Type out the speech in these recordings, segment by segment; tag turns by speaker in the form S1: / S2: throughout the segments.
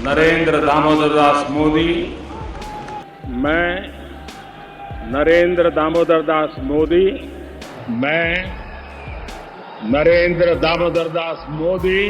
S1: नरेंद्र दामोदर दास मोदी
S2: मैं नरेंद्र दामोदर दास मोदी मैं Narendra Damodar Das Modi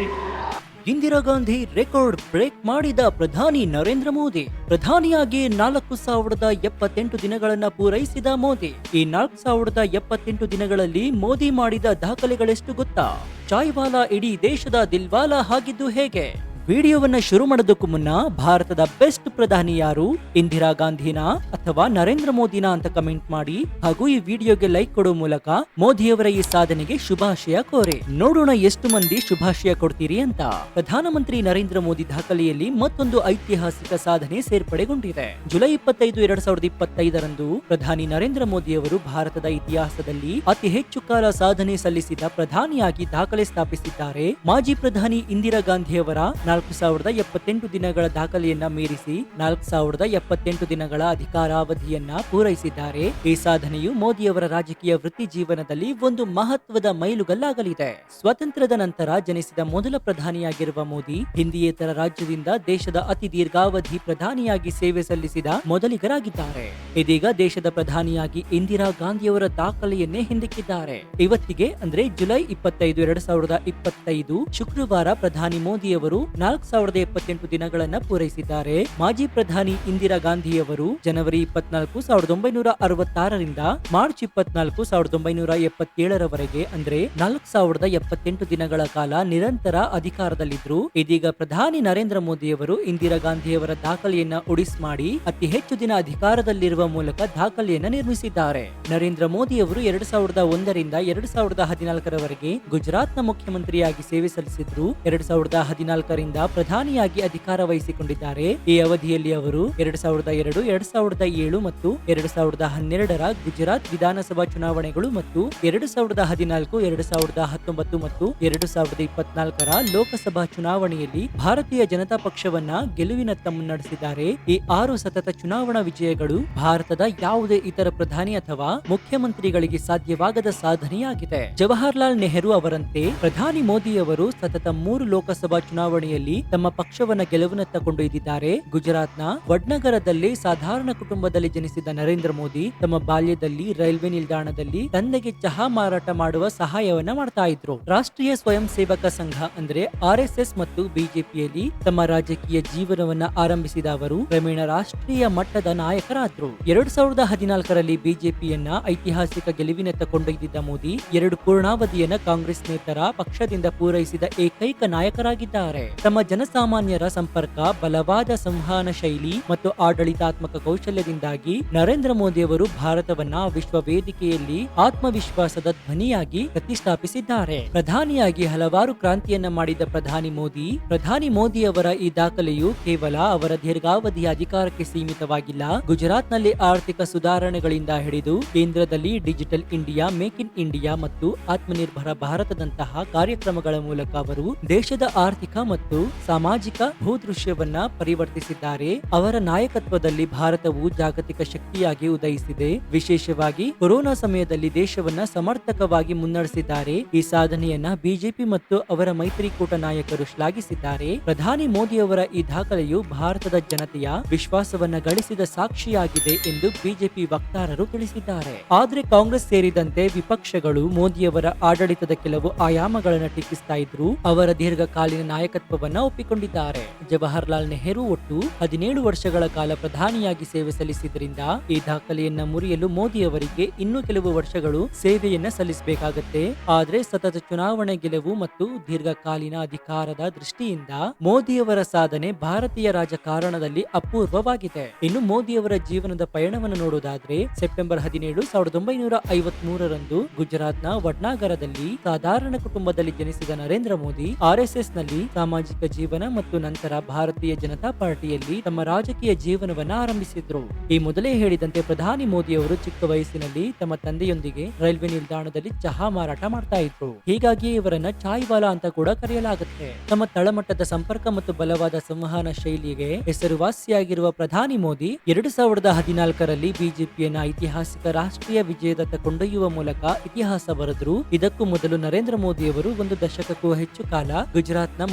S3: Indira Gandhi record break ಮಾಡಿದ ಪ್ರಧಾನಿ ನರೇಂದ್ರ ಮೋದಿ ಪ್ರಧಾನಿಯಾಗಿ ನಾಲ್ಕು ಸಾವಿರದ ಎಪ್ಪತ್ತೆಂಟು ದಿನಗಳನ್ನ ಪೂರೈಸಿದ ಮೋದಿ ಈ ನಾಲ್ಕು ಸಾವಿರದ ಎಪ್ಪತ್ತೆಂಟು ದಿನಗಳಲ್ಲಿ ಮೋದಿ ಮಾಡಿದ ದಾಖಲೆಗಳೆಷ್ಟು ಗೊತ್ತಾ ಚಾಯ್ವಾಲಾ ಇಡೀ ದೇಶದ ದಿಲ್ವಾಲಾ ಆಗಿದ್ದು ಹೇಗೆ ವಿಡಿಯೋವನ್ನ ಶುರು ಮಾಡೋದಕ್ಕೂ ಮುನ್ನ ಭಾರತದ ಬೆಸ್ಟ್ ಪ್ರಧಾನಿ ಯಾರು? ಇಂದಿರಾ ಗಾಂಧಿನ ಅಥವಾ ನರೇಂದ್ರ ಮೋದಿನಾ ಅಂತ ಕಮೆಂಟ್ ಮಾಡಿ ಹಾಗೂ ಈ ವಿಡಿಯೋಗೆ ಲೈಕ್ ಕೊಡೋ ಮೂಲಕ ಮೋದಿಯವರ ಈ ಸಾಧನೆಗೆ ಶುಭಾಶಯ ಕೋರೆ. ನೋಡೋಣ ಎಷ್ಟು ಮಂದಿ ಶುಭಾಶಯ ಕೊಡ್ತೀರಿ ಅಂತ. ಪ್ರಧಾನಮಂತ್ರಿ ನರೇಂದ್ರ ಮೋದಿ ದಾಖಲೆಯಲ್ಲಿ ಮತ್ತೊಂದು ಐತಿಹಾಸಿಕ ಸಾಧನೆ ಸೇರ್ಪಡೆಗೊಂಡಿದೆ. ಜುಲೈ ಇಪ್ಪತ್ತೈದು, ಎರಡ್ ಸಾವಿರದ ಇಪ್ಪತ್ತೈದರಂದು ಪ್ರಧಾನಿ ನರೇಂದ್ರ ಮೋದಿ ಅವರು ಭಾರತದ ಇತಿಹಾಸದಲ್ಲಿ ಅತಿ ಹೆಚ್ಚು ಕಾಲ ಸಾಧನೆ ಸಲ್ಲಿಸಿದ ಪ್ರಧಾನಿಯಾಗಿ ದಾಖಲೆ ಸ್ಥಾಪಿಸಿದ್ದಾರೆ ಮಾಜಿ ಪ್ರಧಾನಿ ಇಂದಿರಾ ಗಾಂಧಿಯವರ ನಾಲ್ಕು ಸಾವಿರದ ಎಪ್ಪತ್ತೆಂಟು ದಿನಗಳ ದಾಖಲೆಯನ್ನ ಮೀರಿಸಿ ನಾಲ್ಕು ಸಾವಿರದ ಎಪ್ಪತ್ತೆಂಟು ದಿನಗಳ ಅಧಿಕಾರಾವಧಿಯನ್ನ ಪೂರೈಸಿದ್ದಾರೆ. ಈ ಸಾಧನೆಯು ಮೋದಿಯವರ ರಾಜಕೀಯ ವೃತ್ತಿ ಜೀವನದಲ್ಲಿ ಒಂದು ಮಹತ್ವದ ಮೈಲುಗಲ್ಲಾಗಲಿದೆ. ಸ್ವಾತಂತ್ರ್ಯದ ನಂತರ ಜನಿಸಿದ ಮೊದಲ ಪ್ರಧಾನಿಯಾಗಿರುವ ಮೋದಿ, ಹಿಂದಿಯೇತರ ರಾಜ್ಯದಿಂದ ದೇಶದ ಅತಿ ದೀರ್ಘಾವಧಿ ಪ್ರಧಾನಿಯಾಗಿ ಸೇವೆ ಸಲ್ಲಿಸಿದ ಮೊದಲಿಗರಾಗಿದ್ದಾರೆ. ಇದೀಗ ದೇಶದ ಪ್ರಧಾನಿಯಾಗಿ ಇಂದಿರಾ ಗಾಂಧಿಯವರ ದಾಖಲೆಯನ್ನೇ ಹಿಂದಿಕ್ಕಿದ್ದಾರೆ. ಇವತ್ತಿಗೆ ಅಂದ್ರೆ ಜುಲೈ ಇಪ್ಪತ್ತೈದು, ಎರಡ್ ಸಾವಿರದ ಇಪ್ಪತ್ತೈದು ಶುಕ್ರವಾರ ಪ್ರಧಾನಿ ಮೋದಿಯವರು ನಾಲ್ಕು ಸಾವಿರದ ಎಪ್ಪತ್ತೆಂಟು ದಿನಗಳನ್ನು ಪೂರೈಸಿದ್ದಾರೆ. ಮಾಜಿ ಪ್ರಧಾನಿ ಇಂದಿರಾ ಗಾಂಧಿಯವರು ಜನವರಿ ಇಪ್ಪತ್ನಾಲ್ಕು ಸಾವಿರದ ಒಂಬೈನೂರ ಅರವತ್ತಾರರಿಂದ ಮಾರ್ಚ್ ಇಪ್ಪತ್ನಾಲ್ಕು ಸಾವಿರದ ಒಂಬೈನೂರ ಎಪ್ಪತ್ತೇಳರವರೆಗೆ ಅಂದ್ರೆ ನಾಲ್ಕು ಸಾವಿರದ ಎಪ್ಪತ್ತೆಂಟು ದಿನಗಳ ಕಾಲ ನಿರಂತರ ಅಧಿಕಾರದಲ್ಲಿದ್ದರು ಇದೀಗ ಪ್ರಧಾನಿ ನರೇಂದ್ರ ಮೋದಿಯವರು ಇಂದಿರಾ ಗಾಂಧಿಯವರ ದಾಖಲೆಯನ್ನ ಉಡಿಸ್ ಮಾಡಿ ಅತಿ ಹೆಚ್ಚು ದಿನ ಅಧಿಕಾರದಲ್ಲಿರುವ ಮೂಲಕ ದಾಖಲೆಯನ್ನ ನಿರ್ಮಿಸಿದ್ದಾರೆ. ನರೇಂದ್ರ ಮೋದಿಯವರು ಎರಡ್ ಸಾವಿರದ ಒಂದರಿಂದ ಎರಡ್ ಸಾವಿರದ ಹದಿನಾಲ್ಕರವರೆಗೆ ಗುಜರಾತ್ನ ಮುಖ್ಯಮಂತ್ರಿಯಾಗಿ ಸೇವೆ ಸಲ್ಲಿಸಿದ್ರು. ಎರಡ್ ಸಾವಿರದ ಹದಿನಾಲ್ಕರಿಂದ ಪ್ರಧಾನಿಯಾಗಿ ಅಧಿಕಾರ ವಹಿಸಿಕೊಂಡಿದ್ದಾರೆ. ಈ ಅವಧಿಯಲ್ಲಿ ಅವರು ಎರಡ್ ಸಾವಿರದ ಎರಡು, ಎರಡ್ ಸಾವಿರದ ಏಳು ಮತ್ತು ಎರಡ್ ಸಾವಿರದ ಹನ್ನೆರಡರ ಗುಜರಾತ್ ವಿಧಾನಸಭಾ ಚುನಾವಣೆಗಳು ಮತ್ತು ಎರಡು ಸಾವಿರದ ಹದಿನಾಲ್ಕು, ಎರಡು ಸಾವಿರದ ಹತ್ತೊಂಬತ್ತು ಮತ್ತು ಎರಡು ಸಾವಿರದ ಇಪ್ಪತ್ನಾಲ್ಕರ ಲೋಕಸಭಾ ಚುನಾವಣೆಯಲ್ಲಿ ಭಾರತೀಯ ಜನತಾ ಪಕ್ಷವನ್ನ ಗೆಲುವಿನತ್ತ ಮುನ್ನಡೆಸಿದ್ದಾರೆ ಈ ಆರು ಸತತ ಚುನಾವಣಾ ವಿಜಯಗಳು ಭಾರತದ ಯಾವುದೇ ಇತರ ಪ್ರಧಾನಿ ಅಥವಾ ಮುಖ್ಯಮಂತ್ರಿಗಳಿಗೆ ಸಾಧ್ಯವಾಗದ ಸಾಧನೆಯಾಗಿದೆ. ಜವಾಹರ್ಲಾಲ್ ನೆಹರು ಅವರಂತೆ ಪ್ರಧಾನಿ ಮೋದಿಯವರು ಸತತ ಮೂರು ಲೋಕಸಭಾ ಚುನಾವಣೆಯಲ್ಲಿ ತಮ್ಮ ಪಕ್ಷವನ್ನ ಗೆಲುವಿನತ್ತ ಕೊಂಡೊಯ್ದಿದ್ದಾರೆ ಗುಜರಾತ್ನ ವಡ್ನಗರದಲ್ಲಿ ಸಾಧಾರಣ ಕುಟುಂಬದಲ್ಲಿ ಜನಿಸಿದ ನರೇಂದ್ರ ಮೋದಿ ತಮ್ಮ ಬಾಲ್ಯದಲ್ಲಿ ರೈಲ್ವೆ ನಿಲ್ದಾಣದಲ್ಲಿ ತಂದೆಗೆ ಚಹಾ ಮಾರಾಟ ಮಾಡುವ ಸಹಾಯವನ್ನ ಮಾಡ್ತಾ ಇದ್ರು. ರಾಷ್ಟ್ರೀಯ ಸ್ವಯಂ ಸೇವಕ ಸಂಘ ಅಂದ್ರೆ ಆರ್ ಮತ್ತು ಬಿಜೆಪಿಯಲ್ಲಿ ತಮ್ಮ ರಾಜಕೀಯ ಜೀವನವನ್ನ ಆರಂಭಿಸಿದ ಅವರು ಕ್ರಮೇಣ ರಾಷ್ಟ್ರೀಯ ಮಟ್ಟದ ನಾಯಕರಾದ್ರು. ಎರಡ್ ಸಾವಿರದ ಹದಿನಾಲ್ಕರಲ್ಲಿ ಬಿಜೆಪಿಯನ್ನ ಐತಿಹಾಸಿಕ ಗೆಲುವಿನತ್ತ ಕೊಂಡೊಯ್ದಿದ್ದ ಮೋದಿ ಎರಡು ಪೂರ್ಣಾವಧಿಯನ್ನ ಕಾಂಗ್ರೆಸ್ ನೇತರ ಪಕ್ಷದಿಂದ ಪೂರೈಸಿದ ಏಕೈಕ ನಾಯಕರಾಗಿದ್ದಾರೆ. ತಮ್ಮ ಜನಸಾಮಾನ್ಯರ ಸಂಪರ್ಕ, ಬಲವಾದ ಸಂವಹನ ಶೈಲಿ ಮತ್ತು ಆಡಳಿತಾತ್ಮಕ ಕೌಶಲ್ಯದಿಂದಾಗಿ ನರೇಂದ್ರ ಮೋದಿಯವರು ಭಾರತವನ್ನ ವಿಶ್ವ ವೇದಿಕೆಯಲ್ಲಿ ಆತ್ಮವಿಶ್ವಾಸದ ಧ್ವನಿಯಾಗಿ ಪ್ರತಿಷ್ಠಾಪಿಸಿದ್ದಾರೆ. ಪ್ರಧಾನಿಯಾಗಿ ಹಲವಾರು ಕ್ರಾಂತಿಯನ್ನ ಮಾಡಿದ ಪ್ರಧಾನಿ ಮೋದಿ, ಪ್ರಧಾನಿ ಮೋದಿಯವರ ಈ ದಾಖಲೆಯು ಕೇವಲ ಅವರ ದೀರ್ಘಾವಧಿಯ ಅಧಿಕಾರಕ್ಕೆ ಸೀಮಿತವಾಗಿಲ್ಲ. ಗುಜರಾತ್ನಲ್ಲಿ ಆರ್ಥಿಕ ಸುಧಾರಣೆಗಳಿಂದ ಹಿಡಿದು ಕೇಂದ್ರದಲ್ಲಿ digital India, make in India ಮತ್ತು ಆತ್ಮನಿರ್ಭರ ಭಾರತದಂತಹ ಕಾರ್ಯಕ್ರಮಗಳ ಮೂಲಕ ಅವರು ದೇಶದ ಆರ್ಥಿಕ ಮತ್ತು ಸಾಮಾಜಿಕ ಭೂದೃಶ್ಯವನ್ನ ಪರಿವರ್ತಿಸಿದ್ದಾರೆ. ಅವರ ನಾಯಕತ್ವದಲ್ಲಿ ಭಾರತವು ಜಾಗತಿಕ ಶಕ್ತಿಯಾಗಿ ಉದಯಿಸಿದೆ. ವಿಶೇಷವಾಗಿ ಕೊರೋನಾ ಸಮಯದಲ್ಲಿ ದೇಶವನ್ನ ಸಮರ್ಥಕವಾಗಿ ಮುನ್ನಡೆಸಿದ್ದಾರೆ. ಈ ಸಾಧನೆಯನ್ನ ಬಿಜೆಪಿ ಮತ್ತು ಅವರ ಮೈತ್ರಿಕೂಟ ನಾಯಕರು ಶ್ಲಾಘಿಸಿದ್ದಾರೆ. ಪ್ರಧಾನಿ ಮೋದಿಯವರ ಈ ದಾಖಲೆಯು ಭಾರತದ ಜನತೆಯ ವಿಶ್ವಾಸವನ್ನ ಗಳಿಸಿದ ಸಾಕ್ಷಿಯಾಗಿದೆ ಎಂದು ಬಿಜೆಪಿ ವಕ್ತಾರರು ತಿಳಿಸಿದ್ದಾರೆ. ಆದ್ರೆ ಕಾಂಗ್ರೆಸ್ ಸೇರಿದಂತೆ ವಿಪಕ್ಷಗಳು ಮೋದಿಯವರ ಆಡಳಿತದ ಕೆಲವು ಆಯಾಮಗಳನ್ನು ಟೀಕಿಸ್ತಾ ಇದ್ರು. ಅವರ ದೀರ್ಘಕಾಲೀನ ನಾಯಕತ್ವವನ್ನ ಒಪ್ಪಿಕೊಂಡಿದ್ದಾರೆ. ಜವಾಹರ್ಲಾಲ್ ನೆಹರು ಒಟ್ಟು ಹದಿನೇಳು ವರ್ಷಗಳ ಕಾಲ ಪ್ರಧಾನಿಯಾಗಿ ಸೇವೆ ಸಲ್ಲಿಸಿದ್ರಿಂದ ಈ ದಾಖಲೆಯನ್ನ ಮುರಿಯಲು ಮೋದಿ ಅವರಿಗೆ ಇನ್ನೂ ಕೆಲವು ವರ್ಷಗಳು ಸೇವೆಯನ್ನ ಸಲ್ಲಿಸಬೇಕಾಗತ್ತೆ. ಆದ್ರೆ ಸತತ ಚುನಾವಣೆ ಗೆಲುವು ಮತ್ತು ದೀರ್ಘಕಾಲೀನ ಅಧಿಕಾರದ ದೃಷ್ಟಿಯಿಂದ ಮೋದಿಯವರ ಸಾಧನೆ ಭಾರತೀಯ ರಾಜಕಾರಣದಲ್ಲಿ ಅಪೂರ್ವವಾಗಿದೆ. ಇನ್ನು ಮೋದಿಯವರ ಜೀವನದ ಪಯಣವನ್ನು ನೋಡುವುದಾದ್ರೆ ಸೆಪ್ಟೆಂಬರ್ ಹದಿನೇಳು ಸಾವಿರದ ಒಂಬೈನೂರ ಐವತ್ ಮೂರರಂದು ಗುಜರಾತ್ನ ವಡ್ನಾಗರದಲ್ಲಿ ಸಾಧಾರಣ ಕುಟುಂಬದಲ್ಲಿ ಜನಿಸಿದ ನರೇಂದ್ರ ಮೋದಿ ಆರ್ಎಸ್ಎಸ್ನಲ್ಲಿ ಸಾಮಾಜಿಕ ಜೀವನ ಮತ್ತು ನಂತರ ಭಾರತೀಯ ಜನತಾ ಪಾರ್ಟಿಯಲ್ಲಿ ತಮ್ಮ ರಾಜಕೀಯ ಜೀವನವನ್ನು ಆರಂಭಿಸಿದ್ರು. ಈ ಮೊದಲೇ ಹೇಳಿದಂತೆ ಪ್ರಧಾನಿ ಮೋದಿಯವರು ಚಿಕ್ಕ ವಯಸ್ಸಿನಲ್ಲಿ ತಮ್ಮ ತಂದೆಯೊಂದಿಗೆ ರೈಲ್ವೆ ನಿಲ್ದಾಣದಲ್ಲಿ ಚಹಾ ಮಾರಾಟ ಮಾಡ್ತಾ ಇದ್ರು. ಹೀಗಾಗಿ ಇವರನ್ನ ಚಾಯ್ವಾಲಾ ಅಂತ ಕೂಡ ಕರೆಯಲಾಗುತ್ತೆ. ತಮ್ಮ ತಳಮಟ್ಟದ ಸಂಪರ್ಕ ಮತ್ತು ಬಲವಾದ ಸಂವಹನ ಶೈಲಿಗೆ ಹೆಸರುವಾಸಿಯಾಗಿರುವ ಪ್ರಧಾನಿ ಮೋದಿ ಎರಡು ಸಾವಿರದ ಹದಿನಾಲ್ಕರಲ್ಲಿ ಬಿಜೆಪಿಯನ್ನ ಐತಿಹಾಸಿಕ ರಾಷ್ಟ್ರೀಯ ವಿಜಯದತ್ತ ಕೊಂಡೊಯ್ಯುವ ಮೂಲಕ ಇತಿಹಾಸ ಬರೆದ್ರು. ಇದಕ್ಕೂ ಮೊದಲು ನರೇಂದ್ರ ಮೋದಿಯವರು ಒಂದು ದಶಕಕ್ಕೂ ಹೆಚ್ಚು ಕಾಲ ಗುಜರಾತ್ನ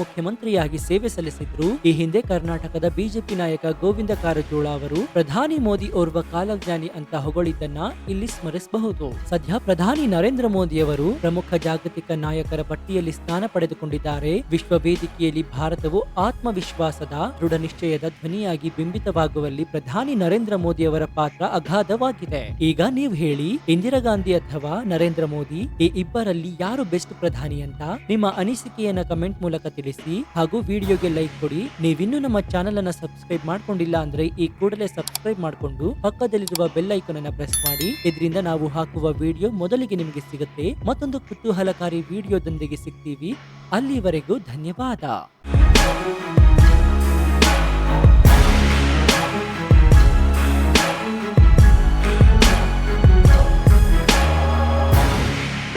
S3: ಮಂತ್ರಿಯಾಗಿ ಸೇವೆ ಸಲ್ಲಿಸಿದ್ರು. ಈ ಹಿಂದೆ ಕರ್ನಾಟಕದ ಬಿಜೆಪಿ ನಾಯಕ ಗೋವಿಂದ ಕಾರಜೋಳ ಅವರು ಪ್ರಧಾನಿ ಮೋದಿ ಓರ್ವ ಕಾಲಜ್ಞಾನಿ ಅಂತ ಹೊಗಳಿದ್ದನ್ನ ಇಲ್ಲಿ ಸ್ಮರಿಸಬಹುದು. ಸದ್ಯ ಪ್ರಧಾನಿ ನರೇಂದ್ರ ಮೋದಿ ಅವರು ಪ್ರಮುಖ ಜಾಗತಿಕ ನಾಯಕರ ಪಟ್ಟಿಯಲ್ಲಿ ಸ್ಥಾನ ಪಡೆದುಕೊಂಡಿದ್ದಾರೆ. ವಿಶ್ವ ವೇದಿಕೆಯಲ್ಲಿ ಭಾರತವು ಆತ್ಮವಿಶ್ವಾಸದ, ದೃಢ ನಿಶ್ಚಯದ ಧ್ವನಿಯಾಗಿ ಬಿಂಬಿತವಾಗುವಲ್ಲಿ ಪ್ರಧಾನಿ ನರೇಂದ್ರ ಮೋದಿ ಅವರ ಪಾತ್ರ ಅಗಾಧವಾಗಿದೆ. ಈಗ ನೀವು ಹೇಳಿ, ಇಂದಿರಾ ಗಾಂಧಿ ಅಥವಾ ನರೇಂದ್ರ ಮೋದಿ, ಈ ಇಬ್ಬರಲ್ಲಿ ಯಾರು ಬೆಸ್ಟ್ ಪ್ರಧಾನಿ ಅಂತ? ನಿಮ್ಮ ಅನಿಸಿಕೆಯನ್ನ ಕಮೆಂಟ್ ಮೂಲಕ ತಿಳಿಸಿ ಹಾಗೂ ವಿಡಿಯೋಗೆ ಲೈಕ್ ಕೊಡಿ. ನೀವಿನ್ನೂ ನಮ್ಮ ಚಾನೆಲ್ ಅನ್ನ ಸಬ್ಸ್ಕ್ರೈಬ್ ಮಾಡ್ಕೊಂಡಿಲ್ಲ ಅಂದ್ರೆ ಈ ಕೂಡಲೇ ಸಬ್ಸ್ಕ್ರೈಬ್ ಮಾಡಿಕೊಂಡು ಪಕ್ಕದಲ್ಲಿರುವ ಬೆಲ್ ಐಕನ್ ಅನ್ನ ಪ್ರೆಸ್ ಮಾಡಿ. ಇದರಿಂದ ನಾವು ಹಾಕುವ ವಿಡಿಯೋ ಮೊದಲಿಗೆ ನಿಮಗೆ ಸಿಗುತ್ತೆ. ಮತ್ತೊಂದು ಕುತೂಹಲಕಾರಿ ವಿಡಿಯೋದೊಂದಿಗೆ ಸಿಗ್ತೀವಿ. ಅಲ್ಲಿವರೆಗೂ ಧನ್ಯವಾದ.